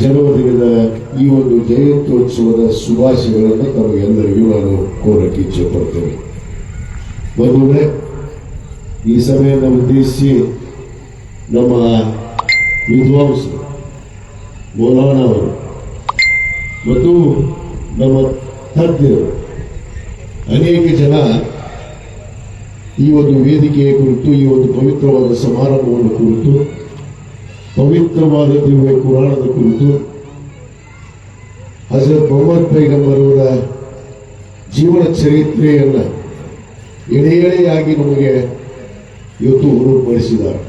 ಜನ್ಮದಿನದ ಈ ಒಂದು ಜಯಂತ್ಯೋತ್ಸವದ ಶುಭಾಶಯಗಳನ್ನು ತಮಗೆಲ್ಲರಿಗೂ ನಾನು ಕೋರಕ್ಕೆ ಇಚ್ಛೆ ಪಡ್ತೇನೆ ಈ ಸಭೆಯನ್ನು ಉದ್ದೇಶಿಸಿ ನಮ್ಮ ವಿದ್ವಾಂಸರು, ಮೌಲಾನ ಅವರು ಮತ್ತು ನಮ್ಮ ತಜ್ಞರು, ಅನೇಕ ಜನ ಈ ಒಂದು ವೇದಿಕೆಯ ಕುರಿತು, ಈ ಒಂದು ಪವಿತ್ರವಾದ ಸಮಾರಂಭವನ್ನು ಕುರಿತು ಪವಿತ್ರವಾದ ದಿವ್ಯ ಪುರಾಣದ ಕುರಿತು ಹಜರತ್ ಮೊಹಮ್ಮದ್ ಪೈಗಂಬರ್ ಅವರ ಜೀವನ ಚರಿತ್ರೆಯನ್ನ ಎಳೆ ಎಳೆಯಾಗಿ ನಮಗೆ ಇವತ್ತು ಉರುಪಡಿಸಿದ್ದಾರೆ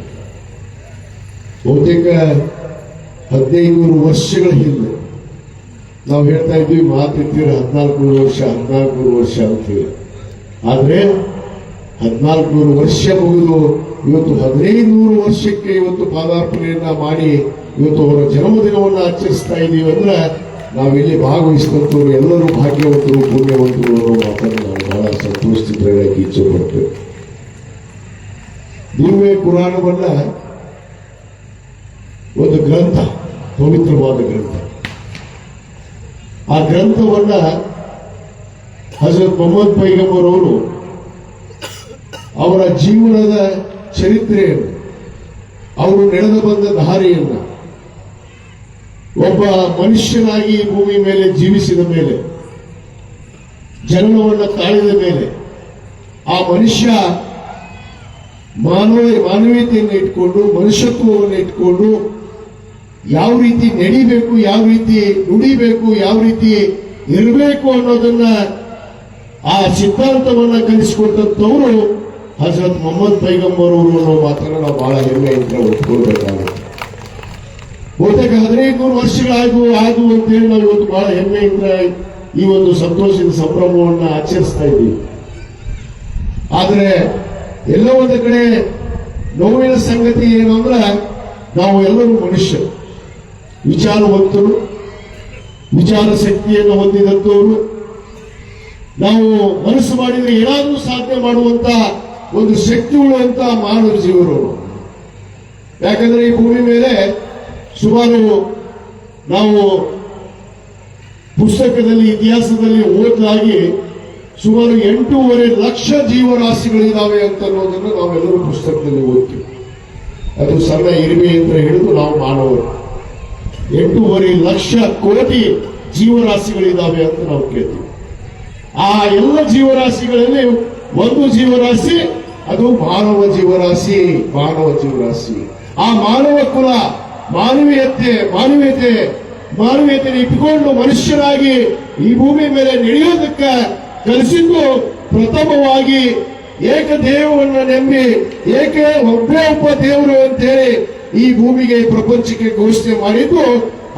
ಬಹುತೇಕ ಹದಿನೈದು ವರ್ಷಗಳ ಹಿಂದೆ ನಾವು ಹೇಳ್ತಾ ಇದ್ವಿ ಮಾತಿರ್ತೀರ ಹದಿನಾಲ್ಕು ವರ್ಷ ಹದಿನಾಲ್ಕು ನೂರು ವರ್ಷ ಅಂತೇಳಿ ಆದ್ರೆ ಹದಿನಾಲ್ಕು ನೂರು ವರ್ಷ ಮುಗಿದು ಇವತ್ತು ಹದಿನೈದು ನೂರು ವರ್ಷಕ್ಕೆ ಇವತ್ತು ಪಾದಾರ್ಪಣೆಯನ್ನ ಮಾಡಿ ಇವತ್ತು ಅವರ ಜನ್ಮದಿನವನ್ನು ಆಚರಿಸ್ತಾ ಇದ್ದೀವಿ ಅಂದ್ರೆ ನಾವಿಲ್ಲಿ ಭಾಗವಹಿಸಿದಂಥವ್ರು ಎಲ್ಲರೂ ಭಾಗ್ಯವಂತರು, ಪುಣ್ಯವಂತರು ಅನ್ನೋ ಮಾತನ್ನು ನಾವು ಬಹಳ ಸಂತೋಷಿತರಾಗಿ ಇಚ್ಛೆ ಪಡ್ತೇವೆ ದಿವ್ಯ ಪುರಾಣವನ್ನ ಒಂದು ಗ್ರಂಥ, ಪವಿತ್ರವಾದ ಗ್ರಂಥ. ಆ ಗ್ರಂಥವನ್ನ ಹಜರತ್ ಮೊಹಮ್ಮದ್ ಪೈಗಂಬರ್ ಅವರು ಅವರ ಜೀವನದ ಚರಿತ್ರೆಯನ್ನು, ಅವರು ನಡೆದು ಬಂದ ದಾರಿಯನ್ನ, ಒಬ್ಬ ಮನುಷ್ಯನಾಗಿ ಭೂಮಿ ಮೇಲೆ ಜೀವಿಸಿದ ಮೇಲೆ ಜನ್ಮವನ್ನು ತಾಳಿದ ಮೇಲೆ, ಆ ಮನುಷ್ಯ ಮಾನವ ಮಾನವೀಯತೆಯನ್ನು ಇಟ್ಕೊಂಡು, ಮನುಷ್ಯತ್ವವನ್ನು ಇಟ್ಕೊಂಡು ಯಾವ ರೀತಿ ನಡಿಬೇಕು, ಯಾವ ರೀತಿ ನುಡಿಬೇಕು, ಯಾವ ರೀತಿ ಇರಬೇಕು ಅನ್ನೋದನ್ನ ಆ ಸಿದ್ಧಾಂತವನ್ನು ಕಲಿಸಿಕೊಟ್ಟಂತವರು ಹಜರತ್ ಮೊಹಮ್ಮದ್ ಪೈಗಂಬರ್ ಅವರು ಅನ್ನೋ ಮಾತ್ರ ನಾವು ಬಹಳ ಹೆಮ್ಮೆಯಿಂದ ಒಪ್ಕೊಳ್ಬೇಕಾಗುತ್ತೆ ಬಹುತೇಕ ಹದಿನೈದು ನೂರು ವರ್ಷಗಳಾಯ್ತು ಆಯ್ತು ಅಂತೇಳಿ ನಾವು ಇವತ್ತು ಬಹಳ ಹೆಮ್ಮೆಯಿಂದ ಈ ಒಂದು ಸಂತೋಷದ ಸಂಭ್ರಮವನ್ನ ಆಚರಿಸ್ತಾ ಇದ್ದೀವಿ. ಆದರೆ ಎಲ್ಲ ಒಂದು ಕಡೆ ನೋವಿನ ಸಂಗತಿ ಏನು ಅಂದ್ರೆ ನಾವು ಎಲ್ಲರೂ ಮನುಷ್ಯರು. ವಿಚಾರವಂತರು, ವಿಚಾರ ಶಕ್ತಿಯನ್ನು ಹೊಂದಿದಂತವರು ನಾವು ಮನಸ್ಸು ಮಾಡಿದ್ರೆ ಏನಾದರೂ ಸಾಧನೆ ಮಾಡುವಂತ ಒಂದು ಶಕ್ತಿ ಉಳ್ಳುವಂತ ಮಾನವ ಜೀವರು ಯಾಕಂದ್ರೆ ಈ ಭೂಮಿ ಮೇಲೆ ಸುಮಾರು ನಾವು ಪುಸ್ತಕದಲ್ಲಿ, ಇತಿಹಾಸದಲ್ಲಿ ಓದಲಾಗಿ ಸುಮಾರು ಎಂಟೂವರೆ ಲಕ್ಷ ಜೀವರಾಶಿಗಳಿದ್ದಾವೆ ಅಂತ ಅನ್ನೋದನ್ನು ನಾವೆಲ್ಲರೂ ಪುಸ್ತಕದಲ್ಲಿ ಓದ್ತೀವಿ. ಅದು ಸಣ್ಣ ಅಂತ ಹಿಡಿದು ನಾವು ಮಾನವರು. ಎಂಟೂವರೆ ಲಕ್ಷ ಕೋಟಿ ಜೀವರಾಶಿಗಳಿದ್ದಾವೆ ಅಂತ ನಾವು ಕೇಳ್ತೀವಿ. ಆ ಎಲ್ಲ ಜೀವರಾಶಿಗಳಲ್ಲಿ ಒಂದು ಜೀವರಾಶಿ, ಅದು ಮಾನವ ಜೀವರಾಶಿ ಮಾನವ ಜೀವರಾಶಿ ಆ ಮಾನವ ಕುಲ ಮಾನವೀಯತೆ ಮಾನವೀಯತೆ ಮಾನವೀಯತೆ ಇಟ್ಕೊಂಡು ಮನುಷ್ಯರಾಗಿ ಈ ಭೂಮಿ ಮೇಲೆ ನಡೆಯೋದಕ್ಕೆ ಕಲಿಸಿದ್ದು ಪ್ರಥಮವಾಗಿ ಏಕ ದೇವವನ್ನು ನಂಬಿ, ಏಕೆ ಒಬ್ಬೇ ಒಬ್ಬ ದೇವರು ಅಂತೇಳಿ ಈ ಭೂಮಿಗೆ ಪ್ರಪಂಚಕ್ಕೆ ಘೋಷಣೆ ಮಾಡಿದ್ದು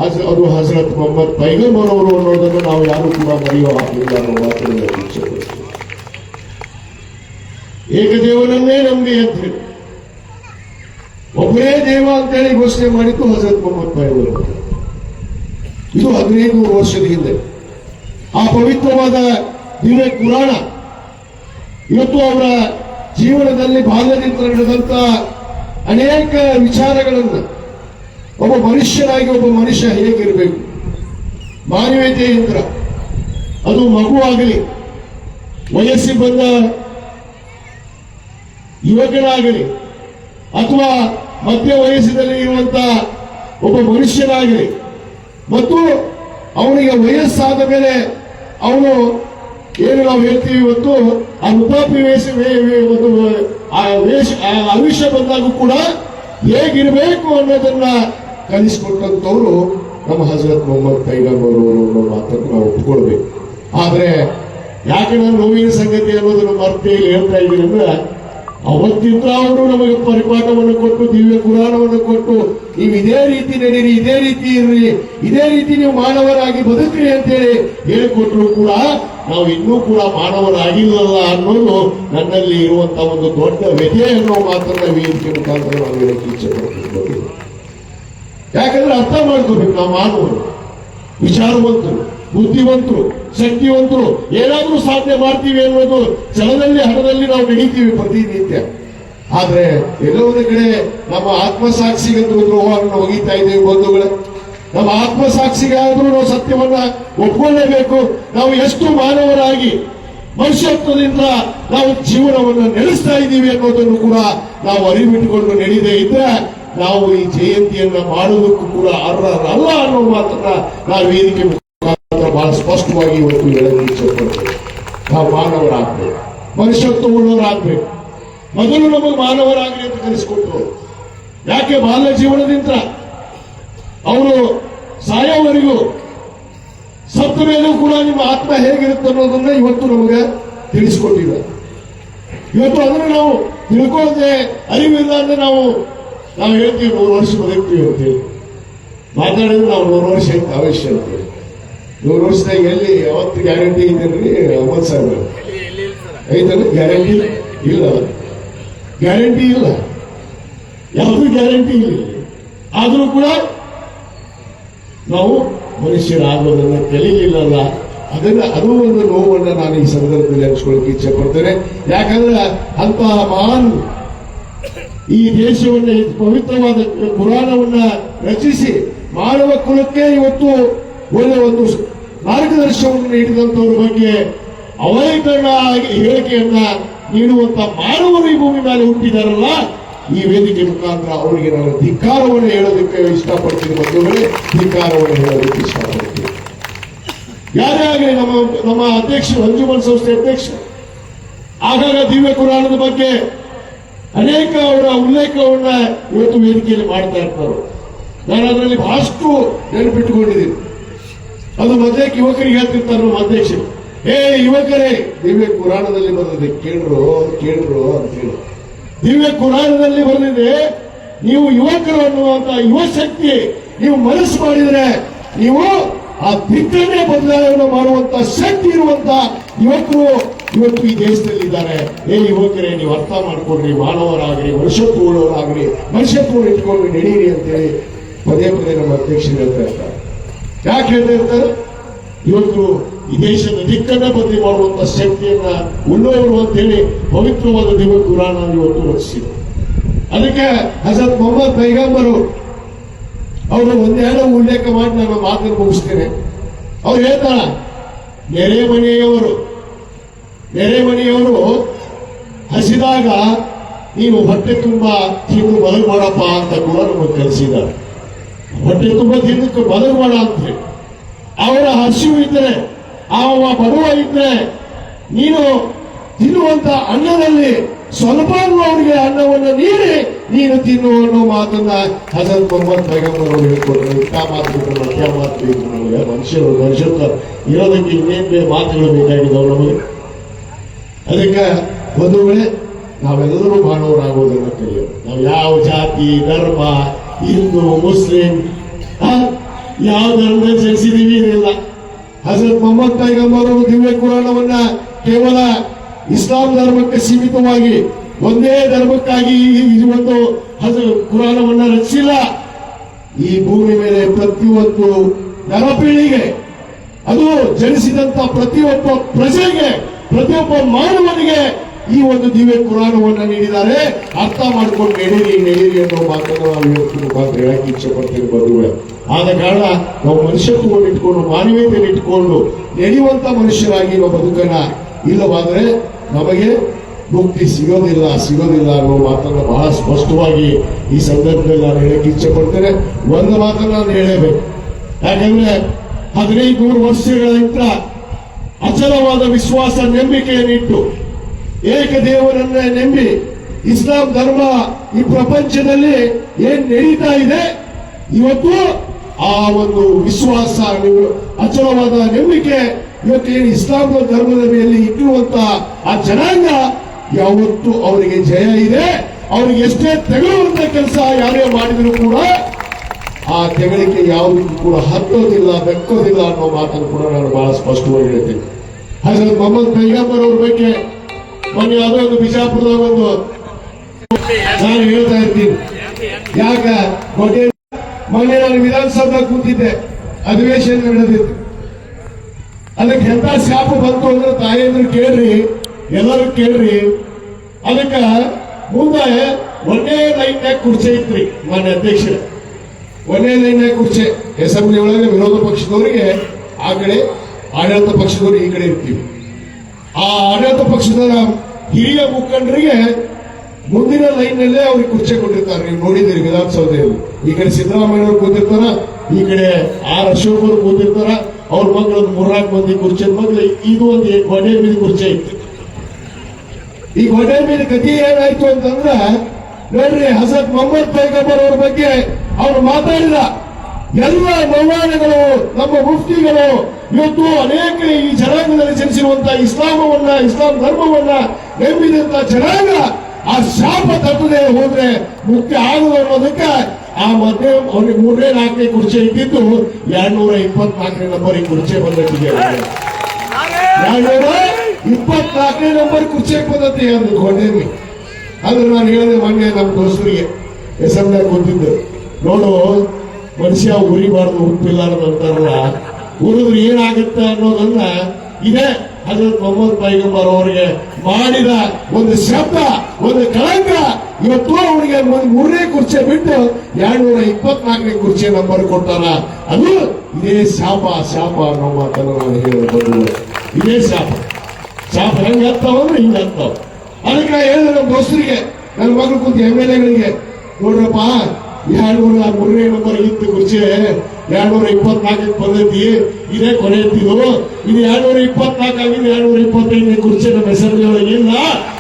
ಅದು ಹಜರತ್ ಮೊಹಮ್ಮದ್ ಪೈಗಂಬರ್ ಅವರು ಅನ್ನೋದನ್ನು ನಾವು ಯಾರು ಕೂಡ ಮರೆಯುವ ಹಾಕಿಲ್ಲ ಅನ್ನೋ ಮಾತನ್ನು. ಏಕದೇವನನ್ನೇ ನಂಬಿ ಅಂತ ಹೇಳಿ ಒಬ್ಬರೇ ದೇವ ಅಂತೇಳಿ ಘೋಷಣೆ ಮಾಡಿದ್ದು ಹಜರತ್ ಮೊಹಮ್ಮದ್ ಬಾಯಿಗಳು. ಇದು ಹದಿನೈದು ವರ್ಷದ ಹಿಂದೆ. ಆ ಪವಿತ್ರವಾದ ದಿವ್ಯ ಪುರಾಣ ಇವತ್ತು ಅವರ ಜೀವನದಲ್ಲಿ ಬಾಲ್ಯದಿಂದ ನಡೆದಂತ ಅನೇಕ ವಿಚಾರಗಳನ್ನು ಒಬ್ಬ ಮನುಷ್ಯನಾಗಿ ಒಬ್ಬ ಮನುಷ್ಯ ಹೇಗಿರಬೇಕು? ಮಾನವೀಯತೆಯಿಂದ ಅದು ಮಗುವಾಗಲಿ, ವಯಸ್ಸಿಗೆ ಬಂದ ಯುವಕನಾಗಲಿ ಅಥವಾ ಮಧ್ಯ ವಯಸ್ಸಿನಲ್ಲಿ ಇರುವಂತ ಒಬ್ಬ ಮನುಷ್ಯನಾಗಲಿ, ಮತ್ತು ಅವನಿಗೆ ವಯಸ್ಸಾದ ಮೇಲೆ ಅವನು ಏನು ನಾವು ಹೇಳ್ತೀವಿ ಇವತ್ತು? ಆ ವೇಷ ಒಂದು ಆಯುಷ್ಯ ಬಂದಾಗೂ ಕೂಡ ಹೇಗಿರಬೇಕು ಅನ್ನೋದನ್ನ ಕಲಿಸಿಕೊಟ್ಟಂತವ್ರು ನಮ್ಮ ಹಜರತ್ ಮೊಹಮ್ಮದ್ ಪೈಗಂಬರು ಅವರು ಅನ್ನೋ ಮಾತನ್ನು ನಾವು ಒಪ್ಕೊಳ್ಬೇಕು ಆದ್ರೆ ಯಾಕೆ ನಾನು ನೋವಿನ ಸಂಗತಿ ಅನ್ನೋದನ್ನು ಮರ್ತಿ ಹೇಳ್ತಾ ಇದ್ದೀನಿ ಅಂದ್ರೆ ಅವತ್ತಿಂದ ಅವರು ನಮಗೆ ಪರಿಪಾಠವನ್ನು ಕೊಟ್ಟು, ದಿವ್ಯ ಪುರಾಣವನ್ನು ಕೊಟ್ಟು, ನೀವು ಇದೇ ರೀತಿ ನಡೀರಿ, ಇದೇ ರೀತಿ ಇರ್ರಿ, ಇದೇ ರೀತಿ ನೀವು ಮಾನವರಾಗಿ ಬದುಕ್ರಿ ಅಂತೇಳಿ ಹೇಳಿಕೊಟ್ರು ಕೂಡ ನಾವು ಇನ್ನೂ ಕೂಡ ಮಾನವರಾಗಿಲ್ಲಲ್ಲ ಅನ್ನೋದು ನನ್ನಲ್ಲಿ ಇರುವಂತ ಒಂದು ದೊಡ್ಡ ವ್ಯಥೆ ಅನ್ನೋ ಮಾತನ್ನ ವೇದಿಕೆ ಮುಖಾಂತರ ನಾವು ಹೇಳಕ್ಕೆ ಇಚ್ಛೆ ಯಾಕಂದ್ರೆ ಅರ್ಥ ಮಾಡ್ಕೋಬೇಕು, ನಾವು ಮಾನವರು, ವಿಚಾರವಂತರು. ಬುದ್ಧಿವಂತರು, ಶಕ್ತಿವಂತರು ಏನಾದ್ರೂ ಸಾಧನೆ ಮಾಡ್ತೀವಿ ಅನ್ನೋದು ಛಲದಲ್ಲಿ ಹಣದಲ್ಲಿ ನಾವು ಬೆಳಿತೀವಿ ಪ್ರತಿನಿತ್ಯ. ಆದ್ರೆ ಎಲ್ಲೋ ಕಡೆ ನಮ್ಮ ಆತ್ಮಸಾಕ್ಷಿಗಂತೂ ದ್ರೋಹವನ್ನು ಒಗೀತಾ ಇದ್ದೀವಿ ಬಂಧುಗಳೇ. ನಮ್ಮ ಆತ್ಮಸಾಕ್ಷಿಗಾದ್ರೂ ನಾವು ಸತ್ಯವನ್ನ ಒಪ್ಕೊಳ್ಳೇಬೇಕು. ನಾವು ಎಷ್ಟು ಮಾನವರಾಗಿ ಮನುಷ್ಯತ್ವದಿಂದ ನಾವು ಜೀವನವನ್ನು ನಡೆಸ್ತಾ ಇದ್ದೀವಿ ಅನ್ನೋದನ್ನು ಕೂಡ ನಾವು ಅರಿವಿಟ್ಟುಕೊಂಡು ನಡೆಯದೇ ಇದ್ರೆ ನಾವು ಈ ಜಯಂತಿಯನ್ನ ಮಾಡೋದಕ್ಕೂ ಕೂಡ ಅರ್ಹರಲ್ಲ ಅನ್ನೋ ಮಾತ್ರ ನಾವು ವೇದಿಕೆ ಬಹಳ ಸ್ಪಷ್ಟವಾಗಿ ಇವತ್ತು ಹೇಳಲು ಇಚ್ಛಪಡ್ತೇವೆ ನಾವು ಮಾನವರಾಗ್ಬೇಕು. ಮನುಷ್ಯತ್ವ ಮೊದಲು ನಮಗೆ ಮಾನವರಾಗಲಿ ಅಂತ ಕಲಿಸ್ಕೊಟ್ರು ಯಾಕೆ ಬಾಲ್ಯ ಜೀವನದಿಂದ? ಅವರು ಸಾಯೋವರೆಗೂ ಸತ್ತ ಮೇಲೂ ಕೂಡ ನಿಮ್ಮ ಆತ್ಮ ಹೇಗಿರುತ್ತೆ ಅನ್ನೋದನ್ನ ಇವತ್ತು ನಮಗೆ ತಿಳಿಸ್ಕೊಟ್ಟಿದ್ದಾರೆ ಇವತ್ತು ಅದನ್ನು ನಾವು ತಿಳ್ಕೊಳ್ಳದೆ ಅರಿವಿಲ್ಲ ಅಂದ್ರೆ ನಾವು ನಾವು ಹೇಳ್ತೀವಿ ನೂರು ವರ್ಷ ಬದುಕ್ತೀವಿ ಅಂತೇಳಿ ಮಾತಾಡಿದ್ರೆ ನಾವು ನೂರು ವರ್ಷ ಅವಶ್ಯ ಅಂತೇಳಿ ನೂರು ವರ್ಷದಾಗ ಎಲ್ಲಿ ಯಾವತ್ತು ಗ್ಯಾರಂಟಿ ಇದ್ದೇನ್ರಿ ಅಹಮದ್ ಸಾಹೇಬ್ ಐತಲ್ಲ? ಗ್ಯಾರಂಟಿ ಇಲ್ಲ. ಗ್ಯಾರಂಟಿ ಇಲ್ಲ. ಯಾವುದು ಗ್ಯಾರಂಟಿ ಇಲ್ಲ ಆದರೂ ಕೂಡ ನಾವು ಮನುಷ್ಯರಾಗೋದನ್ನ ಕಲೀಲಿಲ್ಲಲ್ಲ ಅದನ್ನ ಅದು ಒಂದು ನೋವನ್ನ ನಾನು ಈ ಸಂದರ್ಭದಲ್ಲಿ ಹಂಚ್ಕೊಳ್ಳೋಕೆ ಇಚ್ಛೆ ಪಡ್ತೇನೆ. ಯಾಕಂದ್ರೆ ಅಂತಹ ಮಹಾನ್ ಈ ದೇಶವನ್ನ ಪವಿತ್ರವಾದ ಪುರಾಣವನ್ನ ರಚಿಸಿ ಮಾನವ ಕುಲಕ್ಕೆ ಇವತ್ತು ಒಳ್ಳೆ ಒಂದು ಮಾರ್ಗದರ್ಶನವನ್ನು ನೀಡಿದಂತವ್ರ ಬಗ್ಗೆ ಅವೈಕರಣ ಆಗಿ ಹೇಳಿಕೆಯನ್ನ ನೀಡುವಂತ ಮಾನವರು ಈ ಭೂಮಿ ಮೇಲೆ ಹುಟ್ಟಿದಾರಲ್ಲ, ಈ ವೇದಿಕೆ ಮುಖಾಂತರ ಅವರಿಗೆ ನಾನು ಧಿಕ್ಕಾರವನ್ನು ಹೇಳೋದಕ್ಕೆ ಇಷ್ಟಪಡ್ತೀನಿ ಬಂಧುಗಳೇ, ಧಿಕ್ಕಾರವನ್ನು ಹೇಳೋದಕ್ಕೆ ಇಷ್ಟಪಡ್ತೀನಿ. ಯಾರೇ ಆಗಲಿ ನಮ್ಮ ನಮ್ಮ ಅಧ್ಯಕ್ಷ ಅಂಜುಮನ್ ಸಂಸ್ಥೆ ಅಧ್ಯಕ್ಷ, ಆಗಾಗ ದಿವ್ಯ ಕುರಾಣದ ಬಗ್ಗೆ ಅನೇಕ ಅವರ ಉಲ್ಲೇಖವನ್ನ ಇವತ್ತು ವೇದಿಕೆಯಲ್ಲಿ ಮಾಡ್ತಾ ಇರ್ತಾರೆ. ನಾನು ಅದರಲ್ಲಿ ಬಹಳಷ್ಟು ನೆನಪಿಟ್ಟುಕೊಂಡಿದ್ದೀನಿ. ಅದು ಮದ್ವೆಕ್ ಯುವಕರಿಗೆ ಹೇಳ್ತಿರ್ತಾರೆ ನಮ್ಮ ಅಧ್ಯಕ್ಷರು ಏ, ಯುವಕರೇ, ದಿವ್ಯ ಪುರಾಣದಲ್ಲಿ ಬಂದಿದೆ ಕೇಳ್ರು ಕೇಳ್ರು ಅಂತ ಹೇಳಿ. ದಿವ್ಯ ಪುರಾಣದಲ್ಲಿ ಬರೆದಿದೆ, ನೀವು ಯುವಕರು ಅನ್ನುವಂತ ಯುವ ಶಕ್ತಿ ನೀವು ಮನಸ್ಸು ಮಾಡಿದ್ರೆ ನೀವು ಆ ದಿಕ್ಕನ್ನೇ ಬದಲಾವಣೆ ಮಾಡುವಂತ ಶಕ್ತಿ ಇರುವಂತ ಯುವಕರು ಇವತ್ತು ಈ ದೇಶದಲ್ಲಿ ಇದ್ದಾರೆ ಏ, ಯುವಕರೇ, ನೀವು ಅರ್ಥ ಮಾಡ್ಕೊಡ್ರಿ ಮಾನವರಾಗ್ರಿ ಮನುಷ್ಯತ್ವಗಳವರಾಗ್ರಿ ಮನುಷ್ಯತ್ವ ಇಟ್ಕೊಂಡು ನಡೀರಿ ಅಂತೇಳಿ ಪದೇ ಪದೇ ನಮ್ಮ ಅಧ್ಯಕ್ಷರು ಹೇಳ್ತಾ ಇರ್ತಾರೆ ಯಾಕೆ ಹೇಳ್ತಾ ಇರ್ತಾರೆ ಇವತ್ತು ಈ ದೇಶದ ದಿಕ್ಕನ್ನ ಬದಲಿ ಮಾಡುವಂತ ಶಕ್ತಿಯನ್ನ ಉಳ್ಳವರು ಅಂತೇಳಿ ಪವಿತ್ರವಾದ ದಿವ ಕುರಾನ ಇವತ್ತು ರಚಿಸಿದರು ಅದಕ್ಕೆ ಹಜರತ್ ಮೊಹಮ್ಮದ್ ಪೈಗಂಬರು ಅವರು ಒಂದೆರಡು ಉಲ್ಲೇಖ ಮಾಡಿ ನಾನು ಮಾತನ್ನು ಮುಗಿಸ್ತೇನೆ. ಅವ್ರು ಹೇಳ್ತಾರ, ನೆರೆ ಮನೆಯವರು ನೆರೆ ಮನೆಯವರು ಹಸಿದಾಗ ನೀನು ಹೊಟ್ಟೆ ತುಂಬಾ ತಿಂದು ಬದಲು ಮಾಡಪ್ಪ ಅಂತ ಕೂಡ ನಮಗೆ ಕಲಿಸಿದ್ದಾರೆ ಹೊಟ್ಟೆ ತುಂಬ ತಿನ್ನಕ್ಕೆ ಬದಲು ಮಾಡ ಅಂತ ಹೇಳಿ. ಅವರ ಹಸಿವು ಇದ್ರೆ ಅವ ಬಡವ ಇದ್ರೆ, ನೀನು ತಿನ್ನುವಂತ ಅನ್ನದಲ್ಲಿ ಸ್ವಲ್ಪ ಅವರಿಗೆ ಅನ್ನವನ್ನು ನೀಡಿ, ನೀನು ತಿನ್ನು ಅನ್ನೋ ಮಾತನ್ನ ಹಸನ್ ಮೊಹಮ್ಮದ್ ಪೈಗಂಬರ್ ಅವರು ಇಂಥ ಮಾತು ಬಿಟ್ಟು ಮಧ್ಯ ಮಾತು ಬೇಕು ನಮಗೆ ಮನುಷ್ಯರು ಮನುಷ್ಯತ್ವ ಇರೋದಕ್ಕೆ ಇನ್ನೇನ್ ಮಾತುಗಳು ಬೇಕಾಗಿದ್ದಾವೆ ನಮಗೆ? ಅದಕ್ಕೆ ವೇಳೆ ನಾವೆಲ್ಲರೂ ಮಾನವರಾಗುವುದನ್ನು ಕಲಿಯೋದು ನಾವು ಯಾವ ಜಾತಿ, ಧರ್ಮ ಹಿಂದೂ, ಮುಸ್ಲಿಂ ಯಾವ ಧರ್ಮದಲ್ಲಿ ಜನಿಸಿದೀವಿ ಇಲ್ಲ ಹಜರತ್ ಮೊಹಮ್ಮದ್ ಪೈಗಂಬರು ದಿವ್ಯ ಕುರಾಣವನ್ನ ಕೇವಲ ಇಸ್ಲಾಂ ಧರ್ಮಕ್ಕೆ ಸೀಮಿತವಾಗಿ, ಒಂದೇ ಧರ್ಮಕ್ಕಾಗಿ ಒಂದು ಕುರಾಣವನ್ನ ರಚಿಸಿಲ್ಲ. ಈ ಭೂಮಿ ಮೇಲೆ ಪ್ರತಿಯೊಂದು ನರಪೀಳಿಗೆ, ಅದು ಜನಿಸಿದಂತ ಪ್ರತಿಯೊಬ್ಬ ಪ್ರಜೆಗೆ, ಪ್ರತಿಯೊಬ್ಬ ಮಾನವನಿಗೆ ಈ ಒಂದು ದಿವ್ಯ ಕುರಾನವನ್ನ ನೀಡಿದ್ದಾರೆ. ಅರ್ಥ ಮಾಡ್ಕೊಂಡು ನಡೀರಿ ನಡೀರಿ ಅನ್ನೋ ಮಾತನ್ನು ನಾವು ಇವತ್ತು ಮುಖಾಂತರ ಹೇಳಕ್ಕೆ ಇಚ್ಛೆ ಪಡ್ತೀವಿ ಬಂಧುಗಳೇ. ಆದ ಕಾರಣ ನಾವು ಮನುಷ್ಯತ್ವವನ್ನು ಇಟ್ಕೊಂಡು ಮಾನವೀಯತೆಯನ್ನು ಇಟ್ಕೊಂಡು ನಡೆಯುವಂತ ಮನುಷ್ಯರಾಗಿ ನಾವು ಬದುಕನ್ನ ಇಲ್ಲವಾದರೆ ನಮಗೆ ಮುಕ್ತಿ ಸಿಗೋದಿಲ್ಲ ಸಿಗೋದಿಲ್ಲ ಅನ್ನೋ ಮಾತನ್ನ ಬಹಳ ಸ್ಪಷ್ಟವಾಗಿ ಈ ಸಂದರ್ಭದಲ್ಲಿ ನಾನು ಹೇಳಕ್ಕೆ ಇಚ್ಛೆ ಪಡ್ತೇನೆ ಒಂದು ಮಾತನ್ನು ನಾನು ಹೇಳಬೇಕು. ಯಾಕಂದ್ರೆ ಹದಿನೈದು ನೂರು ವರ್ಷಗಳಿಂದ ಅಚಲವಾದ ವಿಶ್ವಾಸ, ನಂಬಿಕೆಯನ್ನಿಟ್ಟು ಏಕದೇವರನ್ನ ನಂಬಿ ಇಸ್ಲಾಂ ಧರ್ಮ ಈ ಪ್ರಪಂಚದಲ್ಲಿ ಏನ್ ನಡೀತಾ ಇದೆ, ಇವತ್ತು ಆ ಒಂದು ವಿಶ್ವಾಸ, ನೀವು ಅಚಲವಾದ ನಂಬಿಕೆ ಇವತ್ತು ಏನು ಇಸ್ಲಾಂ ಧರ್ಮದ ಮೇಲೆ ಇಟ್ಟಿರುವಂತ ಆ ಜನಾಂಗ ಯಾವತ್ತು ಅವರಿಗೆ ಜಯ ಇದೆ. ಅವರಿಗೆ ಎಷ್ಟೇ ತೆಗಳುವಂತ ಕೆಲಸ ಯಾರೇ ಮಾಡಿದ್ರು ಕೂಡ ಆ ತೆಗಳಿಕೆ ಯಾವುದಕ್ಕೂ ಕೂಡ ಹತ್ತೋದಿಲ್ಲ, ಬೆಕ್ಕೋದಿಲ್ಲ ಅನ್ನೋ ಮಾತನ್ನು ಕೂಡ ನಾನು ಬಹಳ ಸ್ಪಷ್ಟವಾಗಿ ಹೇಳ್ತೀನಿ. ಹಾಗಾದ್ರೆ ಮೊಹಮ್ಮದ್ ಪೈಗಂಬರ್ ಅವ್ರ ಬಗ್ಗೆ ಮೊನ್ನೆ ಯಾವುದೋ ಒಂದು ಬಿಜಾಪುರದಾಗ ಒಂದು ನಾನು ಹೇಳ್ತಾ ಇರ್ತೀನಿ. ಯಾಕ? ಮೊನ್ನೆ ಮೊನ್ನೆ ನಾನು ವಿಧಾನಸಭಾ ಕೂತಿದ್ದೆ. ಅಧಿವೇಶನ ನಡೆದಿತ್ತು. ಅದಕ್ಕೆ ಎಂತ ಶಾಪ ಬಂತು ಅಂದ್ರೆ ತಾಯಿಯಂದ್ರು ಕೇಳ್ರಿ, ಎಲ್ಲರೂ ಕೇಳ್ರಿ. ಅದಕ್ಕ ಮುಂದೆ ಒಂದೇ ಲೈನ್ಯಾಗ ಕುರ್ಚೆ ಐತ್ರಿ ಮಾನ್ಯ ಅಧ್ಯಕ್ಷರ. ಒಂದೇ ಲೈನ್ ಕುರ್ಚೆ. ಅಸೆಂಬ್ಲಿ ಒಳಗೆ ವಿರೋಧ ಪಕ್ಷದವರಿಗೆ, ಆ ಕಡೆ ಆಡಳಿತ ಪಕ್ಷದವರು ಈ ಕಡೆ ಇರ್ತೀವಿ. ಆ ಆಡಳಿತ ಪಕ್ಷದ ಹಿರಿಯ ಮುಖಂಡರಿಗೆ ಮುಂದಿನ ಲೈನ್ ನಲ್ಲೇ ಅವ್ರಿಗೆ ಕುರ್ಚಿ ಕೊಟ್ಟಿರ್ತಾರೆ. ನೀವು ನೋಡಿದ್ದೀರಿ ವಿಧಾನಸೌಧೆಯಲ್ಲಿ ಈ ಕಡೆ ಸಿದ್ದರಾಮಯ್ಯ ಅವರು ಕೂತಿರ್ತಾರ, ಈ ಕಡೆ ಆರ್ ಅಶೋಕ್ ಅವರು ಕೂತಿರ್ತಾರ, ಅವ್ರ ಮಗಳ ಮುರ್ರಾಕ್ ಮಂದಿ ಕುರ್ಚಿ, ಮಗಳು ಇದು ಒಂದು ಗೋಡೆ ಮೇಲೆ ಕುರ್ಚಿ ಇತ್ತು ಈ ಗೋಡೆ ಮೇಲೆ ಗತಿ ಏನಾಯ್ತು ಅಂತಂದ್ರೆ, ನೋಡ್ರಿ ಹಸತ್ ಮೊಹಮ್ಮದ್ ಪೈಗಂಬರ್ ಅವ್ರ ಬಗ್ಗೆ ಅವ್ರು ಮಾತಾಡಿದ ಎಲ್ಲ ಮೌಲಾನಗಳು ನಮ್ಮ ಮುಫ್ತಿಗಳು ಇವತ್ತು ಅನೇಕ ಈ ಜನಾಂಗದಲ್ಲಿ ಜನಿಸಿರುವಂತಹ ಇಸ್ಲಾಮವನ್ನ, ಇಸ್ಲಾಂ ಧರ್ಮವನ್ನ ನಂಬಿದಂತ ಜನಾಂಗ ಆ ಶಾಪ ತಪ್ಪದೆ ಹೋದ್ರೆ ಮುಕ್ತಿ ಆಗದು ಅನ್ನೋದಕ್ಕೆ ಆ ಮಧ್ಯೆ ಅವ್ರಿಗೆ ಮೂರನೇ ನಾಲ್ಕನೇ ಕುರ್ಚಿ ಇದ್ದಿದ್ದು ಎರಡ್ನೂರ ಇಪ್ಪತ್ನಾಲ್ಕನೇ ನಂಬರ್ ಈ ಕುರ್ಚಿ ಬಂದಿದೆ ಇಪ್ಪತ್ನಾಲ್ಕನೇ ನಂಬರ್ ಕುರ್ಚಿಗೆ ಬಂದತ್ತೆ ಅಂದ್ಕೊಂಡೇನಿ ಆದ್ರೆ ನಾನು ಹೇಳಿದೆ ಮೊನ್ನೆ ನಮ್ಮ ದೋಸ್ತರಿಗೆ ಹೆಸರನ್ನ ಗೊತ್ತಿದ್ದು. ನೋಡು ಮನುಷ್ಯ ಉರಿಬಾರ್ದು ಉಪ್ಪಿಲ್ಲಾರ್ದು ಅಂತಾರಲ್ಲ. ಉರಿದ್ರೆ ಏನಾಗುತ್ತೆ ಅನ್ನೋದನ್ನ ಇದೆ ಹಜರತ್ ಮೊಹಮ್ಮದ್ ಪೈಗಂಬರ್ ಅವರಿಗೆ ಮಾಡಿದ ಒಂದು ಶಬ್ದ, ಒಂದು ಕಳಂಕ. ಇವತ್ತು ಅವರಿಗೆ ಮೂರನೇ ಕುರ್ಚಿ ಬಿಟ್ಟು ಎರಡ್ನೂರ ಇಪ್ಪತ್ನಾಲ್ಕನೇ ಕುರ್ಚಿ ನಂಬರ್ ಕೊಟ್ಟಾರ. ಅದು ಇದೇ ಶಾಪ ಶಾಪ ಅನ್ನೋ ಮಾತನ್ನು ನಾನು ಹೇಳಬಹುದು ಇದೇ ಶಾಪ. ಶಾಪ ಹೆಂಗ ಅಂದ್ರೆ ಹಿಂಗ ಅದಕ್ಕೆ ನಾ ಹೇಳಿದೆ ನಮ್ಮ ದೋಸ್ತರಿಗೆ, ನನ್ನ ಮಗಳು ಕುಂತ ಎಂ ಎಲ್ ಎಗಳಿಗೆ ನೋಡ್ರಪ್ಪ ಎರಡ್ನೂರ ಮೂರನೇ ನಂಬರ್ ಇತ್ತು ಕುರ್ಚಿ, ಎರಡ್ನೂರ ಇಪ್ಪತ್ನಾಲ್ಕಕ್ಕೆ ಬಂದೈತಿ. ಇದೇ ಕೊನೆ ಇತ್ತಿದು ಇದು ಎರಡ್ನೂರ ಇಪ್ಪತ್ನಾಲ್ಕು ಆಗಿದೆ ಎರಡ್ನೂರ ಇಪ್ಪತ್ತೈದನೇ ಕುರ್ಚಿ ನಮ್ಮ ಹೆಸರಲ್ಲಿ ಒಳಗೆ ಇಲ್ಲ.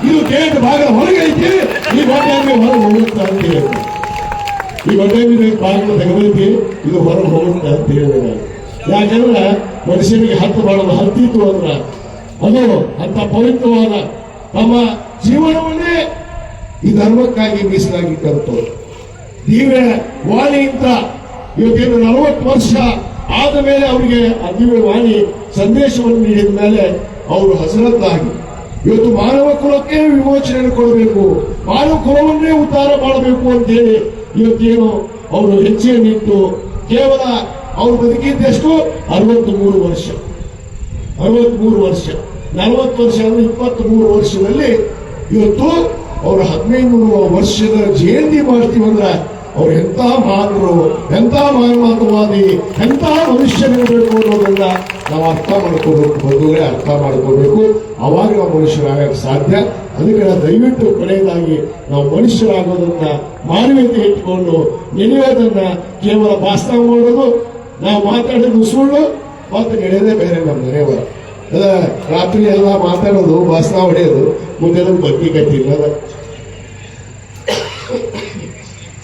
ಇದು ಗೇಟ್ ಭಾಗ ಹೊರಗೆ ಐತಿ. ಈ ಹೊಟ್ಟೆ ಹೊರಗೆ ಹೋಗುತ್ತಾ ಅಂತ ಹೇಳಿ. ಈ ಮೇಲೆ ಬಾಗಿಲು ತೆಗೆದೈತಿ. ಇದು ಹೊರಗೆ ಹೋಗುತ್ತೆ ಅಂತ ಹೇಳಿದೆ ನಾನು ಯಾಕಂದ್ರೆ ಮನುಷ್ಯನಿಗೆ ಹತ್ತು ಮಾಡೋದು ಹತ್ತಿತ್ತು ಅಂದ್ರ, ಅದು ಅಂತ ಪವಿತ್ರವಾದ ತಮ್ಮ ಜೀವನವನ್ನೇ ಈ ಧರ್ಮಕ್ಕಾಗಿ ಮೀಸಲಾಗಿ ಕರ್ತವ್ರು ದಿವ್ಯ ಅಂತ ಇವತ್ತೇನು ನಲವತ್ತು ವರ್ಷ ಆದ ಮೇಲೆ ಅವರಿಗೆ ಆ ವಾಣಿ ಸಂದೇಶವನ್ನು ನೀಡಿದ ಮೇಲೆ ಅವರು ಹಸರತ್ತಾಗಿ ಇವತ್ತು ಮಾನವ ಕುಲಕ್ಕೆ ವಿಮೋಚನೆ ಕೊಡಬೇಕು, ಮಾನವ ಕುಲವನ್ನೇ ಉದ್ಧಾರ ಮಾಡಬೇಕು ಅಂತೇಳಿ ಇವತ್ತೇನು ಅವರು ಹೆಜ್ಜೆಯನ್ನಿಟ್ಟು ಕೇವಲ ಅವರು ಬದುಕಿದ್ದೆಷ್ಟು ಅರವತ್ತ್ ಮೂರು ವರ್ಷ. ಅರವತ್ಮೂರು ವರ್ಷ. ನಲವತ್ತು ವರ್ಷ ಅಂದ್ರೆ ಇಪ್ಪತ್ತ್ ಮೂರು ವರ್ಷದಲ್ಲಿ ಇವತ್ತು ಅವ್ರ ಹದಿನೈದು ವರ್ಷದ ಜಯಂತಿ ಮಾಡ್ತೀವಂದ್ರೆ ಅವ್ರು ಎಂತ ಮಾನವರು ಎಂತ ಮಾನವವಾದಿ ಎಂತ ಮನುಷ್ಯನಿರಬೇಕು ಅನ್ನೋದನ್ನ ನಾವು ಅರ್ಥ ಮಾಡ್ಕೋಬೇಕು ಬಂದೂರೇ ಅರ್ಥ ಮಾಡ್ಕೋಬೇಕು. ಅವಾಗ ನಾವು ಮನುಷ್ಯರಾಗಕ್ಕೆ ಸಾಧ್ಯ. ಅದಕ್ಕೆ ನಾವು ದಯವಿಟ್ಟು ಕೊನೆಯದಾಗಿ ನಾವು ಮನುಷ್ಯರಾಗೋದನ್ನ ಮಾನವೀಯತೆ ಇಟ್ಕೊಂಡು ನೆನೆಯೋದನ್ನ ಕೇವಲ ಭಾಷಣ ಮಾಡೋದು, ನಾವು ಮಾತಾಡೋದು ಸುಳ್ಳು ಮತ್ತು ನಡೆಯೋದೇ ಬೇರೆ ನಮ್ಮ ಮನೆಯವರು ರಾತ್ರಿ ಎಲ್ಲ ಮಾತಾಡೋದು? ಭಾಷಣ ಹೊಡೆಯೋದು? ಮುಂದೆ ಬಗ್ಗಿ ಕಟ್ಟಿಲ್ಲ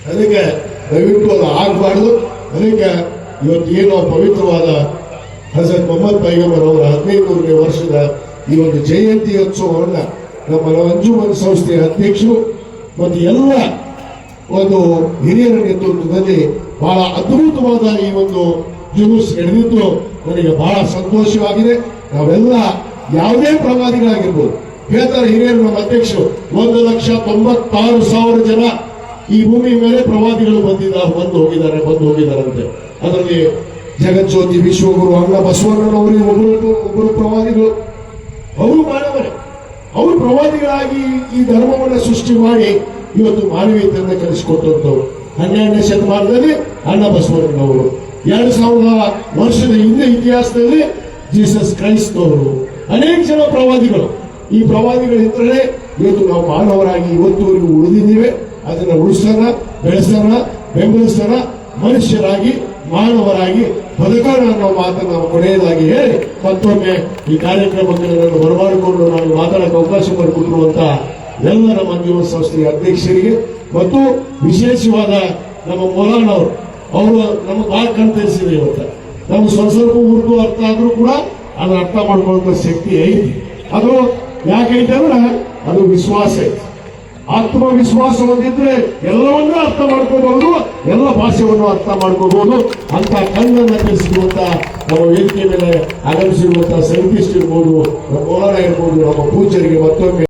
ಅದಕ್ಕೆ ದಯವಿಟ್ಟು ಅದು ಆಗಬಾರ್ದು. ಅದಕ್ಕೆ ಇವತ್ತು ಏನೋ ಪವಿತ್ರವಾದ ಹಜರತ್ ಮೊಹಮ್ಮದ್ ಪೈಗಂಬರ್ ಅವರ ಹದಿನೈದೂರನೇ ವರ್ಷದ ಈ ಒಂದು ಜಯಂತಿ ಉತ್ಸವವನ್ನ ನಮ್ಮ ಅಂಜುಮನ್ ಸಂಸ್ಥೆಯ ಅಧ್ಯಕ್ಷರು ಮತ್ತು ಎಲ್ಲ ಒಂದು ಹಿರಿಯರ ನೇತೃತ್ವದಲ್ಲಿ ಬಹಳ ಅದ್ಭುತವಾದ ಈ ಒಂದು ಜುಲೂಸ್ ನಡೆದಿದ್ದು ನನಗೆ ಬಹಳ ಸಂತೋಷವಾಗಿದೆ. ನಾವೆಲ್ಲ ಯಾವುದೇ ಪ್ರವಾದಿಗಳಾಗಿರ್ಬೋದು. ಹೇಳ್ತಾರೆ ಹಿರಿಯರು ನಮ್ಮ ಅಧ್ಯಕ್ಷರು, ಒಂದು ಲಕ್ಷ ತೊಂಬತ್ತಾರು ಸಾವಿರ ಜನ ಈ ಭೂಮಿ ಮೇಲೆ ಪ್ರವಾದಿಗಳು ಬಂದಿದ್ದಾರೆ ಬಂದು ಹೋಗಿದ್ದಾರೆ, ಬಂದು ಹೋಗಿದ್ದಾರಂತೆ. ಅದರಲ್ಲಿ ಜಗಜ್ಯೋತಿ, ವಿಶ್ವಗುರು, ಅಣ್ಣ ಬಸವಣ್ಣನವರು ಒಬ್ಬರು ಒಬ್ಬರು ಪ್ರವಾದಿಗಳು. ಅವರು ಮಾನವರೇ. ಅವರು ಪ್ರವಾದಿಗಳಾಗಿ ಈ ಧರ್ಮವನ್ನು ಸೃಷ್ಟಿ ಮಾಡಿ ಇವತ್ತು ಮಾನವೀಯತೆಯನ್ನು ಕಲಿಸಿಕೊಟ್ಟಂತವ್ರು ಹನ್ನೆರಡನೇ ಶತಮಾನದಲ್ಲಿ ಅಣ್ಣ ಬಸವಣ್ಣನವರು. ಎರಡು ಸಾವಿರದ ವರ್ಷದ ಹಿಂದೆ ಇತಿಹಾಸದಲ್ಲಿ ಜೀಸಸ್ ಕ್ರೈಸ್ತವರು ಅನೇಕ ಜನ ಪ್ರವಾದಿಗಳು. ಈ ಪ್ರವಾದಿಗಳಿದ್ದರೆ ಇವತ್ತು ನಾವು ಮಾನವರಾಗಿ ಇವತ್ತುವರೆಗೂ ಉಳಿದಿದ್ದೇವೆ. ಅದನ್ನ ಉಳಿಸೋಣ, ಬೆಳೆಸೋಣ, ಬೆಂಬಲಿಸೋಣ, ಮನುಷ್ಯರಾಗಿ, ಮಾನವರಾಗಿ, ಬದುಕೋಣ ಅನ್ನೋ ಮಾತನ್ನು ನಾವು ಕೊನೆಯದಾಗಿ ಹೇಳಿ, ಮತ್ತೊಮ್ಮೆ ಈ ಕಾರ್ಯಕ್ರಮಕ್ಕೆ ನನ್ನನ್ನು ಬರಮಾಡಿಕೊಂಡು ನಾನು ಮಾತಾಡಕ್ಕೆ ಅವಕಾಶ ಮಾಡಿಕೊಟ್ಟಿರುವಂತ ಎಲ್ಲ ನಮ್ಮ ಸಂಸ್ಥೆಯ ಅಧ್ಯಕ್ಷರಿಗೆ, ಮತ್ತು ವಿಶೇಷವಾದ ನಮ್ಮ ಮೊಲಾನವರು, ಅವರು ನಮ್ಮ ಬಹಳ ಕಣ್ತರಿಸಿದೆ ಇವತ್ತು. ನಮ್ಗೆ ಸ್ವಲ್ಪ ಸ್ವಲ್ಪ ಉರ್ದು ಅರ್ಥ ಆದ್ರೂ ಕೂಡ ಅದನ್ನ ಅರ್ಥ ಮಾಡ್ಕೊಳ್ಳುವಂತ ಶಕ್ತಿ ಐತಿ. ಅದು ಯಾಕೈತೆ ಅಂದ್ರೆ ಅದು ವಿಶ್ವಾಸ ಐತಿ. ಆತ್ಮವಿಶ್ವಾಸ ಹೊಂದಿದ್ರೆ ಎಲ್ಲವನ್ನೂ ಅರ್ಥ ಮಾಡ್ಕೋಬಹುದು, ಎಲ್ಲ ಭಾಷೆಯನ್ನು ಅರ್ಥ ಮಾಡ್ಕೋಬಹುದು ಅಂತ ಕಣ್ಣನ್ನ ತಿಳಿಸಿರುವಂತ ನಮ್ಮ ವೇದಿಕೆ ಮೇಲೆ ಆಗಮಿಸಿರುವಂತಹ ಸೈಂಟಿಸ್ಟ್ ಇರ್ಬೋದು, ನಮ್ಮ ಇರ್ಬೋದು ನಮ್ಮ ಪೂಜರಿಗೆ ಮತ್ತೊಮ್ಮೆ